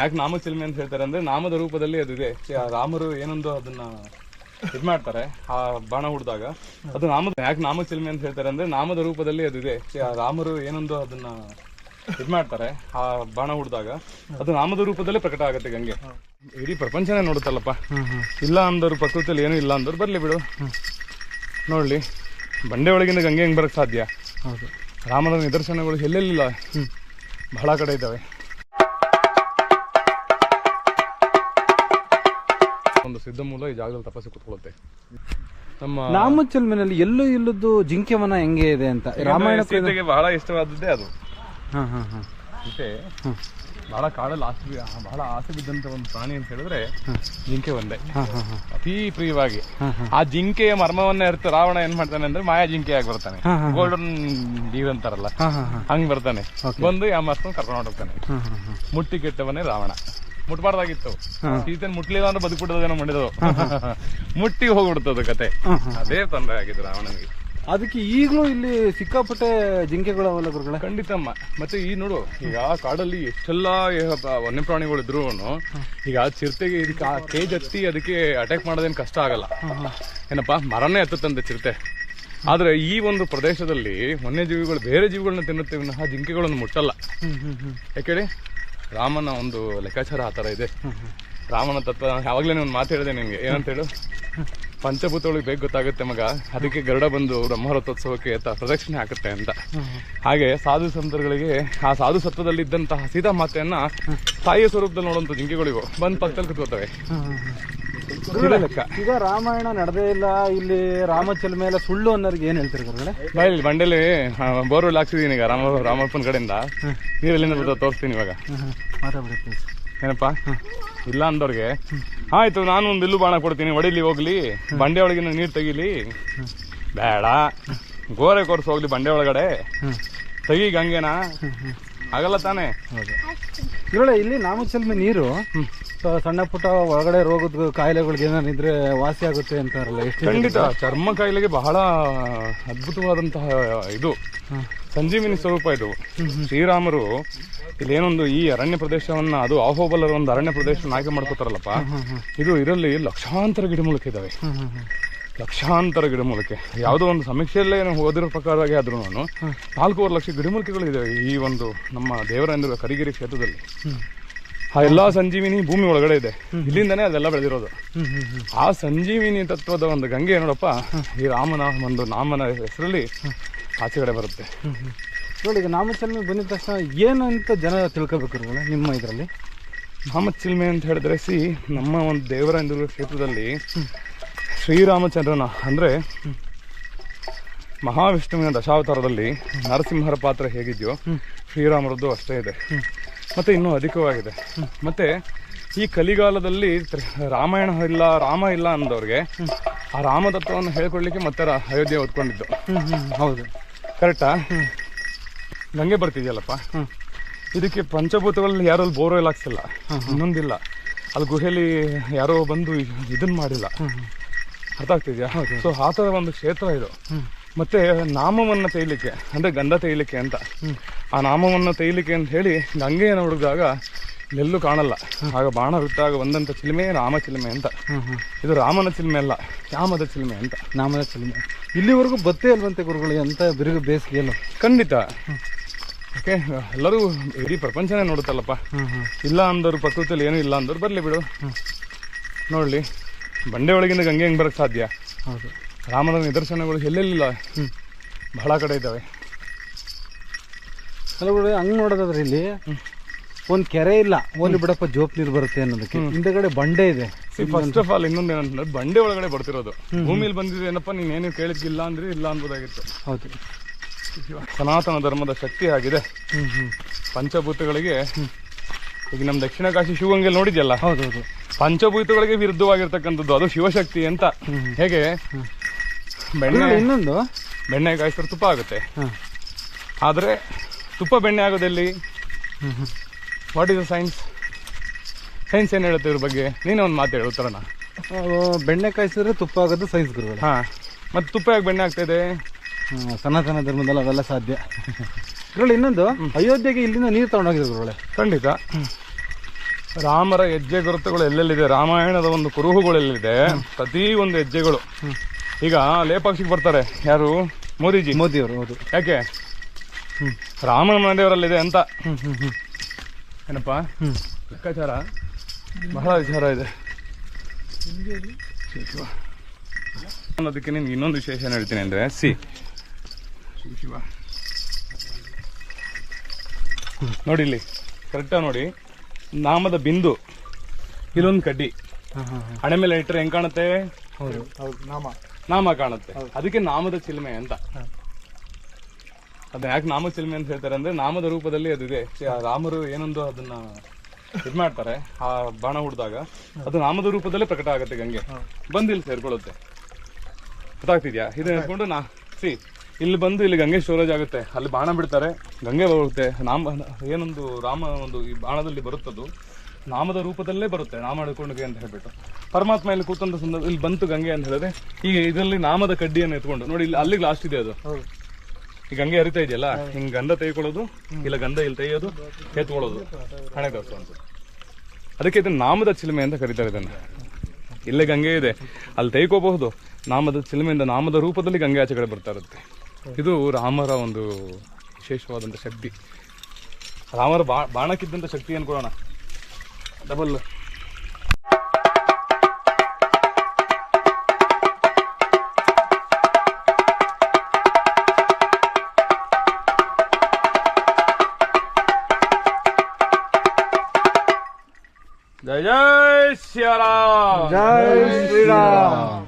ಯಾಕೆ ನಾಮಚಿಲ್ಮೆ ಅಂತ ಹೇಳ್ತಾರೆ ಅಂದ್ರೆ ನಾಮದ ರೂಪದಲ್ಲಿ ಅದಿದೆ ಆ ರಾಮರು ಏನೊಂದು ಅದನ್ನ ಇದ್ ಮಾಡ್ತಾರೆ ಆ ಬಾಣ ಹುಡ್ದಾಗ. ಅದು ನಾಮದ ಯಾಕೆ ನಾಮಚಿಲ್ಮೆ ಅಂತ ಹೇಳ್ತಾರೆ ಅಂದ್ರೆ ನಾಮದ ರೂಪದಲ್ಲಿ ಅದಿದೆ ಆ ರಾಮರು ಏನೊಂದು ಅದನ್ನ ಇದ್ ಮಾಡ್ತಾರೆ ಆ ಬಾಣ ಹುಡ್ದಾಗ. ಅದು ನಾಮದ ರೂಪದಲ್ಲೇ ಪ್ರಕಟ ಆಗುತ್ತೆ ಗಂಗೆ. ಇಡೀ ಪ್ರಪಂಚನೇ ನೋಡುತ್ತಲ್ಲಪ್ಪ. ಇಲ್ಲ ಅಂದವ್ರು ಪ್ರಕೃತಿಯಲ್ಲಿ ಏನೂ ಇಲ್ಲ ಅಂದವ್ರು ಬರ್ಲಿ ಬಿಡು. ನೋಡ್ಲಿ ಬಂಡೆ ಒಳಗಿಂದ ಗಂಗೆ ಹೆಂಗ್ ಬರಕ್ ಸಾಧ್ಯ? ರಾಮನ ನಿದರ್ಶನಗಳು ಎಲ್ಲೆಲ್ಲಿಲ್ಲ? ಬಹಳ ಕಡೆ ಇದ್ದಾವೆ. ಒಂದು ಸಿದ್ಧ ಮೂಲ ಈ ಜಾಗದಲ್ಲಿ ತಪಸ್ಸು ಕುತ್ಕೊಳ್ಳುತ್ತೆ. ನಮ್ಮ ನಾಮಚಲ್ಮೆನಲ್ಲಿ ಎಲ್ಲೂ ಇಲ್ಲದ್ದು ಜಿಂಕೆವನ ಹೆಂಗೆ ಇದೆ ಅಂತ? ರಾಮಾಯಣ ಸೀತೆಗೆ ಬಹಳ ಇಷ್ಟವಾದದ್ದೇ ಅದು. ಹಾ ಹಾ ಹಾ. ಸೀತೆ ಬಹಳ ಕಾಡಲ್ಲಿ ಆಸೆ ಬಹಳ ಆಸೆ ಬಿದ್ದಂತ ಒಂದು ಪ್ರಾಣಿ ಅಂತ ಹೇಳಿದ್ರೆ ಜಿಂಕೆ ಒಂದೇ. ಅತಿ ಪ್ರಿಯವಾಗಿ. ಆ ಜಿಂಕೆಯ ಮರ್ಮವನ್ನ ಇರ್ತ ರಾವಣ ಏನ್ ಮಾಡ್ತಾನೆ ಅಂದ್ರೆ ಮಾಯಾ ಜಿಂಕೆ ಆಗಿ ಬರ್ತಾನೆ. ಗೋಲ್ಡನ್ ಡೀವ್ ಅಂತಾರಲ್ಲ. ಹಂಗ್ ಬರ್ತಾನೆ. ಬಂದು ಯಾಮರ್ಸ್ಕೊಂಡು ಕರ್ಕೊಂಡು ಹೋಗ್ತಾನೆ. ಮುಟ್ಟಿ ಕೆಟ್ಟವನೇ ರಾವಣ. ಮುಟ್ಬಾರ್ದಾಗಿತ್ತು. ಸೀತನ್ ಮುಟ್ಲಿಲ್ಲ ಅಂದ್ರೆ ಬದುಕ್ಬಿಟ್ಟದೇನೋ ಮಾಡಿದ್ರು ಮುಟ್ಟಿ ಹೋಗ್ಬಿಡ್ತದ ಕತೆ. ಅದೇ ತೊಂದರೆ ಆಗಿದ್ರು ರಾವಣನಿಗೆ. ಅದಕ್ಕೆ ಈಗಲೂ ಇಲ್ಲಿ ಸಿಕ್ಕಾಪಟ್ಟೆ ಜಿಂಕೆಗಳ ಗುರುಗಳ? ಖಂಡಿತಮ್ಮ. ಮತ್ತೆ ಈ ನೋಡು ಈಗ ಆ ಕಾಡಲ್ಲಿ ಎಷ್ಟೆಲ್ಲ ವನ್ಯಪ್ರಾಣಿಗಳು ಇದ್ರು ಈಗ ಚಿರತೆಗೆ ಇದಕ್ಕೆ ಆ ಕೇಜ್ ಹತ್ತಿ ಅದಕ್ಕೆ ಅಟ್ಯಾಕ್ ಮಾಡೋದೇನು ಕಷ್ಟ ಆಗಲ್ಲ. ಏನಪ್ಪಾ ಮರನೇ ಹತ್ತುತ್ತಂತೆ ಚಿರತೆ. ಆದ್ರೆ ಈ ಒಂದು ಪ್ರದೇಶದಲ್ಲಿ ವನ್ಯಜೀವಿಗಳು ಬೇರೆ ಜೀವಿಗಳನ್ನ ತಿನ್ನುತ್ತೆ ವಿನಃ ಜಿಂಕೆಗಳನ್ನು ಮುಟ್ಟಲ್ಲ ಯಾಕೆ ರಾಮನ ಒಂದು ಲೆಕ್ಕಾಚಾರ ಆ ಥರ ಇದೆ. ರಾಮನ ತತ್ವ ಯಾವಾಗಲೇ ಒಂದು ಮಾತು ಹೇಳಿದೆ ನಿಮಗೆ ಏನಂತ ಹೇಳು? ಪಂಚಭೂತಗಳಿಗೆ ಬೇಗ ಗೊತ್ತಾಗುತ್ತೆ ಮಗ. ಅದಕ್ಕೆ ಗರುಡ ಬಂದು ಬ್ರಹ್ಮರಥೋತ್ಸವಕ್ಕೆ ಪ್ರದಕ್ಷಿಣೆ ಹಾಕುತ್ತೆ ಅಂತ. ಹಾಗೆ ಸಾಧು ಸಂತರುಗಳಿಗೆ ಆ ಸಾಧು ಸತ್ವದಲ್ಲಿ ಇದ್ದಂತಹ ಸೀತಾ ಮಾತೆಯನ್ನ ತಾಯಿಯ ಸ್ವರೂಪದಲ್ಲಿ ನೋಡುವಂಥ ಜಿಂಕೆಗಳಿಗೂ ಬಂದು ಪಕ್ಕದಲ್ಲಿ ಕುತ್ಕೋತವೆ ಲೆಕ್ಕ. ಈಗ ರಾಮಾಯಣ ನಡೆದೇ ಇಲ್ಲ ಇಲ್ಲಿ ರಾಮಚಲ್ಮೆ ಎಲ್ಲ ಸುಳ್ಳು ಅನ್ನೋರಿಗೆ ಏನ್ ಹೇಳ್ತೀರಿ ಗುರುಗಳೇ? ಇಲ್ಲಿ ಬಂಡೆಲಿ ಬೋರ್ವೆಲ್ ಹಾಕ್ಸಿದೀನಿ ಈಗ ರಾಮ ರಾಮಪ್ಪನ ಕಡೆಯಿಂದ. ನೀರೆಲ್ಲಿಂದ ಬರ್ತದೆ ತೋರಿಸ್ತೀನಿ ಇವಾಗ. ಮಾತಾಡ್ಬಿಡಿ ಏನಪ್ಪ? ಇಲ್ಲ ಅಂದವ್ರಿಗೆ. ಆಯ್ತು ನಾನು ಒಂದು ಬಿಲ್ಲು ಬಾಣ ಕೊಡ್ತೀನಿ ಹೊಡಿಲಿ ಹೋಗ್ಲಿ. ಬಂಡೆ ಒಳಗಿನ ನೀರು ತೆಗಿಲಿ. ಬೇಡ. ಗೋರೆ ಕೊರ್ಸ್ ಹೋಗ್ಲಿ ಬಂಡೆ ಒಳಗಡೆ. ತೆಗಿ ಗಂಗೆನಾ ಆಗಲ್ಲ ತಾನೇ? ಗುರುಗಳೇ ಇಲ್ಲಿ ನಾಮಚಲ್ಮೆ ನೀರು ಸಣ್ಣ ಪುಟ್ಟ ಒಳಗಡೆ ರೋಗದ ಕಾಯಿಲೆಗಳಿಗೆ ಏನಾನಿದ್ರೆ ವಾಸಿ ಆಗುತ್ತೆ ಅಂತಾರಲ್ಲ ಎಷ್ಟು ಖಂಡಿತ. ಚರ್ಮ ಕಾಯಿಲೆಗೆ ಬಹಳ ಅದ್ಭುತವಾದಂತಹ ಇದು. ಸಂಜೀವಿನಿ ಸ್ವರೂಪ ಇದು. ಶ್ರೀರಾಮರು ಇಲ್ಲೇನೊಂದು ಈ ಅರಣ್ಯ ಪ್ರದೇಶವನ್ನ ಅದು ಆಹೋಬಲರ ಒಂದು ಅರಣ್ಯ ಪ್ರದೇಶವನ್ನು ಆಯ್ಕೆ ಮಾಡ್ಕೋತಾರಲ್ಲಪ್ಪ? ಇದು ಇದರಲ್ಲಿ ಲಕ್ಷಾಂತರ ಗಿಡಮೂಲಿಕೆ ಇದಾವೆ. ಲಕ್ಷಾಂತರ ಗಿಡಮೂಲಿಕೆ ಯಾವುದೋ ಒಂದು ಸಮೀಕ್ಷೆಯಲ್ಲೇ ಹೋದಿರೋ ಓದಿರೋ ಪ್ರಕಾರವಾಗಿ ಆದ್ರೂ ನಾನು ನಾಲ್ಕೂವರೆ ಲಕ್ಷ ಗಿಡಮೂಲಿಕೆಗಳು ಇದಾವೆ ಈ ಒಂದು ನಮ್ಮ ದೇವರ ಕರಿಗಿರಿ ಕ್ಷೇತ್ರದಲ್ಲಿ. ಆ ಎಲ್ಲಾ ಸಂಜೀವಿನಿ ಭೂಮಿ ಒಳಗಡೆ ಇದೆ. ಇಲ್ಲಿಂದನೇ ಅದೆಲ್ಲ ಬೆಳೆದಿರೋದು. ಆ ಸಂಜೀವಿನಿ ತತ್ವದ ಒಂದು ಗಂಗೆ ನೋಡಪ್ಪ ಈ ರಾಮನ ಒಂದು ನಾಮನ ಹೆಸರಲ್ಲಿ ಆಚೆಗಡೆ ಬರುತ್ತೆ. ನೋಡಿ ಈಗ ನಾಮಚಿಲ್ಮೆ ಬಂದಿದ ತಕ್ಷಣ ಏನು ಅಂತ ಜನ ತಿಳ್ಕೊಬೇಕು ನಿಮ್ಮ ಇದರಲ್ಲಿ? ನಾಮಚಿಲ್ಮೆ ಅಂತ ಹೇಳಿದ್ರೆ ಸಿ ನಮ್ಮ ಒಂದು ದೇವರ ಹಿಂದೂ ಕ್ಷೇತ್ರದಲ್ಲಿ ಶ್ರೀರಾಮಚಂದ್ರನ ಅಂದ್ರೆ ಮಹಾವಿಷ್ಣುವಿನ ದಶಾವತಾರದಲ್ಲಿ ನರಸಿಂಹರ ಪಾತ್ರ ಹೇಗಿದೆಯೋ ಶ್ರೀರಾಮರದ್ದು ಅಷ್ಟೇ ಇದೆ. ಮತ್ತೆ ಇನ್ನೂ ಅಧಿಕವಾಗಿದೆ. ಮತ್ತೆ ಈ ಕಲಿಗಾಲದಲ್ಲಿ ರಾಮಾಯಣ ಇಲ್ಲ ರಾಮ ಇಲ್ಲ ಅಂದವ್ರಿಗೆ ಆ ರಾಮತತ್ವವನ್ನು ಹೇಳ್ಕೊಡ್ಲಿಕ್ಕೆ ಮತ್ತೆ ಅಯೋಧ್ಯೆ ಓದ್ಕೊಂಡಿದ್ದು ಹೌದು. ಕರೆಕ್ಟಾ ಗಂಗೆ ಬರ್ತಿದೆಯಲ್ಲಪ್ಪ? ಇದಕ್ಕೆ ಪಂಚಭೂತಗಳಲ್ಲಿ ಯಾರು ಅಲ್ಲಿ ಬೋರ್ವೆಲ್ ಹಾಕ್ಸಿಲ್ಲ. ಇನ್ನೊಂದಿಲ್ಲ. ಅಲ್ಲಿ ಗುಹೆಯಲ್ಲಿ ಯಾರೋ ಬಂದು ಇದನ್ನ ಮಾಡಿಲ್ಲ. ಅರ್ಥ ಆಗ್ತಿದ್ಯಾ? ಸೊ ಆ ಥರ ಒಂದು ಕ್ಷೇತ್ರ ಇದು. ಮತ್ತೆ ನಾಮವನ್ನ ತೇಯ್ಲಿಕ್ಕೆ ಅಂದ್ರೆ ಗಂಧ ತೇಯ್ಲಿಕ್ಕೆ ಅಂತ. ಆ ನಾಮವನ್ನ ತೇಯ್ಲಿಕ್ಕೆ ಅಂತ ಹೇಳಿ ಗಂಗೆಯನ್ನು ಹುಡುಗಾಗ ನೆಲ್ಲು ಕಾಣಲ್ಲ. ಆಗ ಬಾಣ ಬಿಟ್ಟಾಗ ಬಂದಂತ ಚಿಲ್ಮೆ ರಾಮ ಚಿಲ್ಮೆ ಅಂತ. ಇದು ರಾಮನ ಚಿಲ್ಮೆ ಅಲ್ಲ ಯಾಮದ ಚಿಲ್ಮೆ ಅಂತ. ನಾಮದ ಚಿಲ್ಮೆ. ಇಲ್ಲಿವರೆಗೂ ಬತ್ತೇ ಇಲ್ವಂತೆ ಗುರುಗಳು ಅಂತ ಬಿರುಗು ಬೇಸಿಗೆಯಲ್ಲ ಖಂಡಿತ. ಓಕೆ ಎಲ್ಲರೂ ಇಡೀ ಪ್ರಪಂಚನೇ ನೋಡುತ್ತಲ್ಲಪ್ಪ? ಇಲ್ಲ ಅಂದವ್ರು ಪ್ರಕೃತಿಯಲ್ಲಿ ಏನೂ ಇಲ್ಲ ಅಂದವ್ರು ಬರಲಿ ಬಿಡು. ನೋಡಲಿ ಬಂಡೆ ಒಳಗಿಂದ ಗಂಗೆ ಹೆಂಗೆ ಬರೋಕ್ಕೆ ಸಾಧ್ಯ? ಹೌದು. ರಾಮನ ನಿದರ್ಶನಗಳು ಎಲ್ಲೆಲ್ಲಿಲ್ಲ? ಬಹಳ ಕಡೆ ಇದ್ದಾವೆ. ಅಲ್ಲಿ ಹಂಗೆ ನೋಡೋದಾದ್ರೆ ಇಲ್ಲಿ ಒಂದು ಕೆರೆ ಇಲ್ಲ. ಓಲಿ ಬಿಡಪ್ಪ ಜೋಪ್ ನೀರು ಬರುತ್ತೆ ಅನ್ನೋದಕ್ಕೆ. ಹಿಂದೆಗಡೆ ಬಂಡೆ ಇದೆ. ಫಸ್ಟ್ ಆಫ್ ಆಲ್ ಇನ್ನೊಂದು ಏನಂತಂದ್ರೆ ಬಂಡೆ ಒಳಗಡೆ ಬರ್ತಿರೋದು. ಭೂಮಿಲಿ ಬಂದಿದೆ ಏನಪ್ಪ ನೀನೇನು ಕೇಳಿದ್ದಿಲ್ಲ ಅಂದ್ರೆ ಇಲ್ಲ ಅನ್ಬೋದಾಗಿತ್ತು. ಹೌದು. ಸನಾತನ ಧರ್ಮದ ಶಕ್ತಿ ಆಗಿದೆ. ಪಂಚಭೂತಗಳಿಗೆ ಈಗ ನಮ್ಮ ದಕ್ಷಿಣ ಕಾಶಿ ಶಿವಗಂಗೆ ನೋಡಿದ್ಯಲ್ಲ? ಹೌದು ಹೌದು ಪಂಚಭೂತಗಳಿಗೆ ವಿರುದ್ಧವಾಗಿರ್ತಕ್ಕಂಥದ್ದು ಅದು ಶಿವಶಕ್ತಿ ಅಂತ. ಹೇಗೆ? ಬೆಣ್ಣೆ ಇನ್ನೊಂದು? ಬೆಣ್ಣೆ ಕಾಯಿಸಿದ್ರೆ ತುಪ್ಪ ಆಗುತ್ತೆ. ಆದರೆ ತುಪ್ಪ ಬೆಣ್ಣೆ ಆಗೋದಲ್ಲಿ what is the science science ಏನು ಹೇಳುತ್ತೆ ಇವ್ರ ಬಗ್ಗೆ? ನೀನು ಒಂದು ಮಾತು ಹೇಳು ಉತ್ತರನ. ಬೆಣ್ಣೆ ಕಾಯಿಸಿದ್ರೆ ತುಪ್ಪ ಆಗೋದು ಸೈನ್ಸ್ ಗುರುಗಳು. ಹಾಂ. ಮತ್ತು ತುಪ್ಪ ಯಾಕೆ ಬೆಣ್ಣೆ ಆಗ್ತಾ ಇದೆ? ಹ್ಮ್, ಸನಾತನ ಧರ್ಮದಲ್ಲಿ ಅವೆಲ್ಲ ಸಾಧ್ಯ. ಗುರುಗಳು ಇನ್ನೊಂದು ಅಯೋಧ್ಯೆಗೆ ಇಲ್ಲಿಂದ ನೀರು ತಗೊಂಡೋಗಿದೆ ಗುರುಗಳೇ. ಖಂಡಿತ. ರಾಮರ ಹೆಜ್ಜೆ ಗುರುತುಗಳು ಎಲ್ಲೆಲ್ಲಿದೆ? ರಾಮಾಯಣದ ಒಂದು ಕುರುಹುಗಳೆಲ್ಲಿದೆ. ಪ್ರತಿ ಒಂದು ಹೆಜ್ಜೆಗಳು. ಈಗ ಲೇಪಾಕ್ಷಿಗೆ ಬರ್ತಾರೆ. ಯಾರು? ಮೋದಿಜಿ. ಮೋದಿಯವರು ಹೌದು ಯಾಕೆ? ರಾಮನ ಮನೆಯವರಲ್ಲಿದೆ ಅಂತ. ಏನಪ್ಪ? ಲೆಕ್ಕಾಚಾರ ಬಹಳ ವಿಚಾರ ಇದೆ. ಶಿವ. ಅನ್ನೋದಕ್ಕೆ ನಿನ್ಗೆ ಇನ್ನೊಂದು ವಿಶೇಷ ಏನು ಹೇಳ್ತೀನಿ ಅಂದರೆ ಸಿ. ಶಿವ ನೋಡಿ ಇಲ್ಲಿ ಕರೆಕ್ಟಾಗಿ ನೋಡಿ. ನಾಮದ ಬಿಂದು ಇಲ್ಲೊಂದು ಕಡ್ಡಿ. ಹಣೆ ಮೇಲೆ ಇಟ್ಟರೆ ಹೆಂಗೆ ಕಾಣುತ್ತೆ? ಹೌದು ಹೌದು ನಾಮ. ನಾಮ ಕಾಣುತ್ತೆ. ಅದಕ್ಕೆ ನಾಮದ ಚಿಲ್ಮೆ ಅಂತ. ಅದನ್ನ ಯಾಕೆ ನಾಮ ಚಿಲ್ಮೆ ಅಂತ ಹೇಳ್ತಾರೆ ಅಂದ್ರೆ ನಾಮದ ರೂಪದಲ್ಲಿ ಅದು ಇದೆ. ಶ್ರೀ ರಾಮರು ಏನೊಂದು ಅದನ್ನ ಇದ್ ಮಾಡ್ತಾರೆ ಆ ಬಾಣ ಹುಡ್ದಾಗ. ಅದು ನಾಮದ ರೂಪದಲ್ಲೇ ಪ್ರಕಟ ಆಗುತ್ತೆ ಗಂಗೆ. ಬಂದು ಇಲ್ಲಿ ಸೇರ್ಕೊಳ್ಳುತ್ತೆ. ಗೊತ್ತಾಗ್ತಿದ್ಯಾ? ಇದನ್ನ ಹೇಳ್ಕೊಂಡು ನಾ ಸಿ ಇಲ್ಲಿ ಬಂದು ಇಲ್ಲಿ ಗಂಗೆ ಸ್ಟೋರೇಜ್ ಆಗುತ್ತೆ. ಅಲ್ಲಿ ಬಾಣ ಬಿಡ್ತಾರೆ ಗಂಗೆ ಬರುತ್ತೆ ನಾಮ ಏನೊಂದು ರಾಮ ಒಂದು ಈ ಬಾಣದಲ್ಲಿ ಬರುತ್ತದು. ನಾಮದ ರೂಪದಲ್ಲೇ ಬರುತ್ತೆ ನಾಮ ಹಿಡ್ಕೊಂಡಿಗೆ ಅಂತ ಹೇಳ್ಬಿಟ್ಟು. ಪರಮಾತ್ಮ ಇಲ್ಲಿ ಕೂತಂತ ಸಂದರ್ಭ ಇಲ್ಲಿ ಬಂತು ಗಂಗೆ ಅಂತ ಹೇಳಿದ್ರೆ ಈಗ ಇದರಲ್ಲಿ ನಾಮದ ಕಡ್ಡಿಯನ್ನು ಎತ್ಕೊಂಡು ನೋಡಿ ಇಲ್ಲಿ ಅಲ್ಲಿಗೆ ಲಾಸ್ಟ್ ಇದೆ ಅದು. ಈ ಗಂಗೆ ಹರಿತಾ ಇದೆಯಲ್ಲ ಹಿಂಗ್ ಗಂಧ ತೆಗೆಕೊಳ್ಳೋದು ಇಲ್ಲ ಗಂಧ ಇಲ್ಲಿ ತೆಗೆಯೋದು ಎತ್ಕೊಳ್ಳೋದು ಹಣೆ ದೋಸ ಅಂತ. ಅದಕ್ಕೆ ಇದನ್ನ ನಾಮದ ಚಿಲುಮೆ ಅಂತ ಕರೀತಾರೆ ಇದನ್ನ. ಇಲ್ಲೇ ಗಂಗೆ ಇದೆ. ಅಲ್ಲಿ ತೆಗೆಕೋಬಹುದು ನಾಮದ ಚಿಲುಮೆಯಿಂದ ನಾಮದ ರೂಪದಲ್ಲಿ ಗಂಗೆ ಆಚೆ ಕಡೆ ಬರ್ತಾ ಇರುತ್ತೆ. ಇದು ರಾಮರ ಒಂದು ವಿಶೇಷವಾದಂತ ಶಕ್ತಿ. ರಾಮರ ಬಾ ಬಾಣಕ್ಕಿದ್ದಂಥ ಶಕ್ತಿ డబల్ जय जय सियाराम जय श्री राम